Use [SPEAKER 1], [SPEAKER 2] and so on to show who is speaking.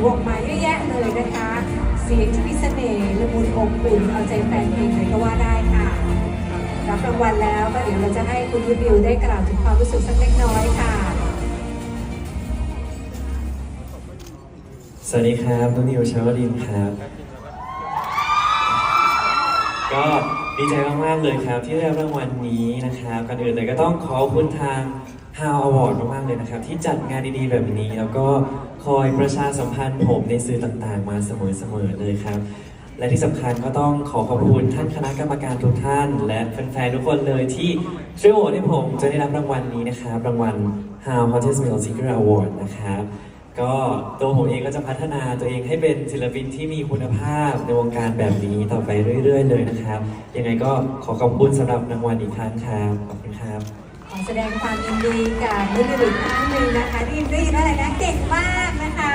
[SPEAKER 1] วออกมาเยอะแยะเลยนะคะ เสียงที่มีเสน่ห์ละมุนอบอุ่นเอาใจแฟนเพลงเลยก็ว่าได้ค่ะ รับรางวัลแล้วก็เดี๋ยวเราจะให้คุณยุบิวได้กล่าวถึงความรู้สึกสักเล็กน้อยค่ะ
[SPEAKER 2] สวัสดีครับนุ่นนิวชาวลินครับ ก็ดีใจมากๆเลยครับที่ได้รับรางวัลนี้นะครับก่อนอื่นเลยก็ต้องขอบคุณทาง How Award มากๆเลยนะครับ ที่จัดงานดีๆแบบนี้ แล้วก็คอยประชาสัมพันธ์ผมในสื่อต่างๆ มาเสมอๆเลยครับ และที่สำคัญก็ต้องขอขอบคุณท่านคณะกรรมการทุกท่าน และแฟนๆทุกคนเลยที่ช่วยโหวตให้ผมจะได้รับรางวัลนี้นะครับ รางวัล How Hottest Male Singer Award นะครับก็ตัวผมเองก็จะพัฒนาตัวเองให้เป็นศิลปินที่มีคุณภาพในวงการแบบนี้ต่อไปเรื่อย ๆ เลยนะครับ ยังไงก็ขอขอบคุณสำหรับรางวัลอีกครั้งครับ ขอบคุณครับ
[SPEAKER 1] ขอแสดงความยินดีกับนุ้ยอีกครั้งหนึ่งนะคะที่ได้ยินอะไรนะเก่งมากนะคะ